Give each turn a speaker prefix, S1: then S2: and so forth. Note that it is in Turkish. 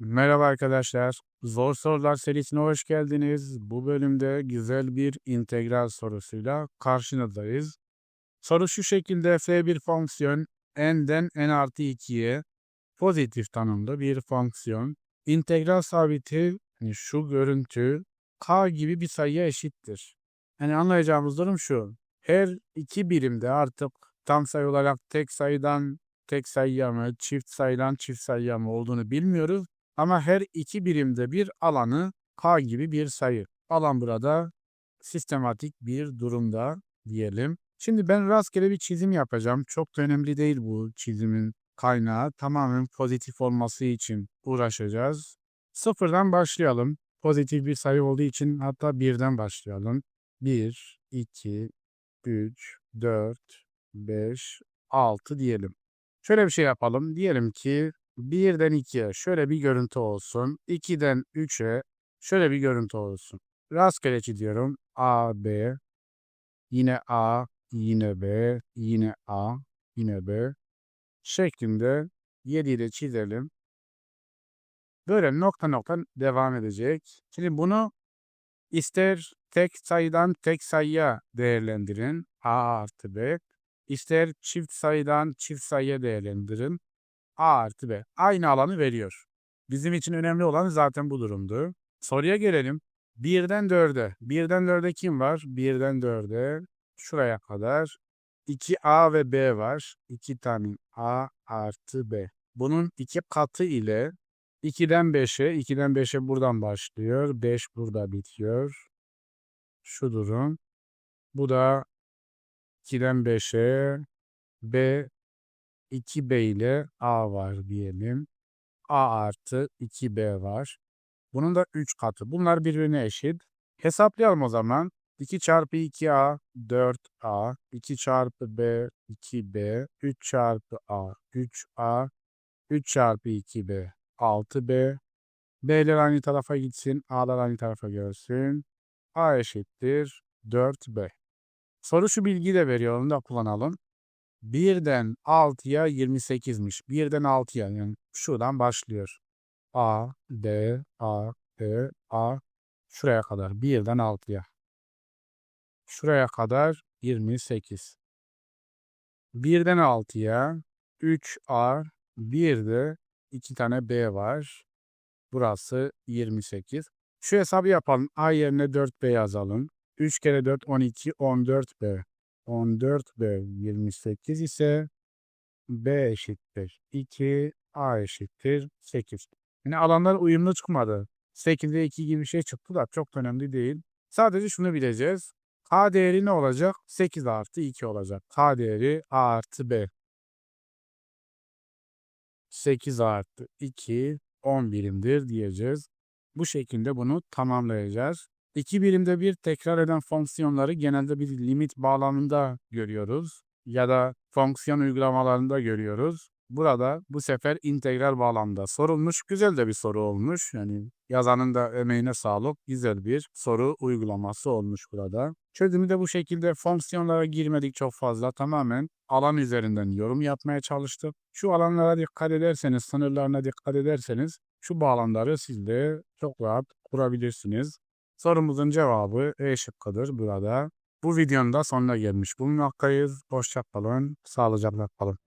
S1: Merhaba arkadaşlar. Zor Sorular serisine hoş geldiniz. Bu bölümde güzel bir integral sorusuyla karşınızdayız. Soru şu şekilde f bir fonksiyon n'den n artı 2'ye pozitif tanımlı bir fonksiyon. İntegral sabiti yani şu görüntü k gibi bir sayıya eşittir. Yani anlayacağımız durum şu. Her iki birimde artık tam sayı olarak tek sayıdan tek sayıya mı, çift sayıdan çift sayıya mı olduğunu bilmiyoruz. Ama her iki birimde bir alanı k gibi bir sayı. Alan burada sistematik bir durumda diyelim. Şimdi ben rastgele bir çizim yapacağım. Çok da önemli değil bu çizimin kaynağı. Tamamen pozitif olması için uğraşacağız. Sıfırdan başlayalım. Pozitif bir sayı olduğu için hatta birden başlayalım. 1, 2, 3, 4, 5, 6 diyelim. Şöyle bir şey yapalım. Diyelim ki 1'den 2'ye şöyle bir görüntü olsun. 2'den 3'e şöyle bir görüntü olsun. Rastgele çiziyorum. A, B, yine A, yine B, yine A, yine B şeklinde 7 ile çizelim. Böyle nokta nokta devam edecek. Şimdi bunu ister tek sayıdan tek sayıya değerlendirin. A artı B. İster çift sayıdan çift sayıya değerlendirin. A artı B. Aynı alanı veriyor. Bizim için önemli olan zaten bu durumdu. Soruya gelelim. 1'den 4'e. 1'den 4'e kim var? 1'den 4'e şuraya kadar 2A ve B var. 2 tane A artı B. Bunun iki katı ile 2'den 5'e, 2'den 5'e buradan başlıyor. 5 burada bitiyor. Şu durum. Bu da 2'den 5'e B 2B ile A var diyelim. A artı 2B var. Bunun da 3 katı. Bunlar birbirine eşit. Hesaplayalım o zaman. 2 çarpı 2A 4A, 2 çarpı B 2B, 3 çarpı A 3A, 3 çarpı 2B 6B. B'ler aynı tarafa gitsin, A'lar aynı tarafa görsün. A eşittir 4B. Soru şu bilgiyi de veriyor, onu da kullanalım. 1'den 6'ya 28'miş. 1'den 6'ya yani şuradan başlıyor. A, D, A, D, A şuraya kadar 1'den 6'ya. Şuraya kadar 28. 1'den 6'ya 3A, 1'de 2 tane B var. Burası 28. Şu hesabı yapalım. A yerine 4B yazalım. 3 kere 4 12 14B. 14B 28 ise B eşittir 2, A eşittir 8. Yine alanlar uyumlu çıkmadı. 8'de 2 gibi bir şey çıktı da çok önemli değil. Sadece şunu bileceğiz. K değeri ne olacak? 8 artı 2 olacak. K değeri A artı B. 8 artı 2 10 birimdir diyeceğiz. Bu şekilde bunu tamamlayacağız. İki birimde bir tekrar eden fonksiyonları genelde bir limit bağlamında görüyoruz ya da fonksiyon uygulamalarında görüyoruz. Burada bu sefer integral bağlamda sorulmuş. Güzel de bir soru olmuş. Yani yazanın da emeğine sağlık. Güzel bir soru uygulaması olmuş burada. Çözümü de bu şekilde fonksiyonlara girmedik çok fazla. Tamamen alan üzerinden yorum yapmaya çalıştık. Şu alanlara dikkat ederseniz, sınırlarına dikkat ederseniz şu bağlamları siz de çok rahat kurabilirsiniz. Sorumuzun cevabı E şıkkıdır burada. Bu videonun da sonuna gelmiş bulunmaktayız. Hoşça kalın, sağlıcakla kalın.